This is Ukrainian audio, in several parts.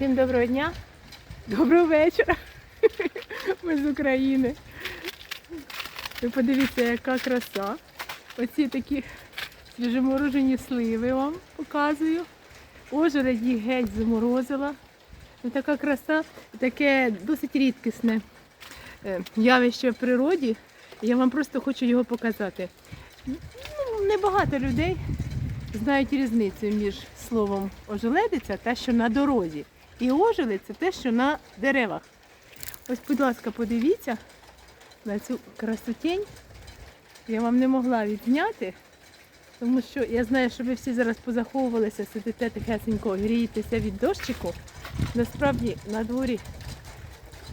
Всім доброго дня, доброго вечора. Ми з України. Ви подивіться, яка краса. Оці такі свіжоморожені сливи вам показую. Ожеледь їх геть заморозила. Ну, така краса, таке досить рідкісне е, явище в природі. Я вам просто хочу його показати. Ну, небагато людей знають різницю між словом ожеледиця та що на дорозі. І ожеледь це те, що на деревах. Ось, будь ласка, подивіться на цю красотень. Я вам не могла відзняти, тому що я знаю, що ви всі зараз позаховувалися, сидите тихесенько, грієтеся від дощику. Насправді на дворі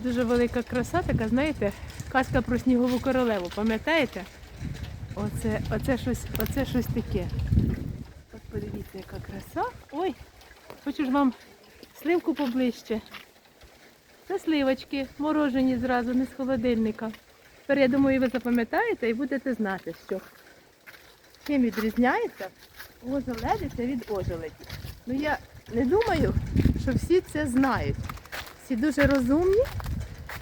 дуже велика краса, така, знаєте, казка про снігову королеву, пам'ятаєте? Оце, оце, щось, оце щось таке. От подивіться, яка краса. Ой, хочу ж вам сливку поближче. Це сливочки, морожені зразу, не з холодильника. Тепер, я думаю, ви запам'ятаєте і будете знати, що чим відрізняється ожеледиця від ожеледі. Ну я не думаю, що всі це знають. Всі дуже розумні,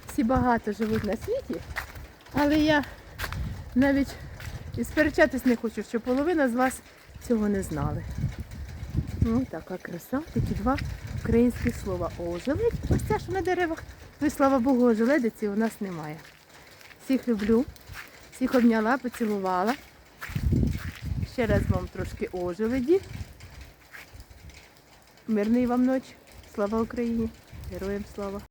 всі багато живуть на світі, але я навіть і сперечатись не хочу, що половина з вас цього не знали. Ну, така краса, такі два українські слова. Ожеледь, ось ця що на деревах. Ну і слава Богу, ожеледиці у нас немає. Всіх люблю, всіх обняла, поцілувала. Ще раз вам трошки ожеледі. Мирної вам ночі. Слава Україні! Героям слава!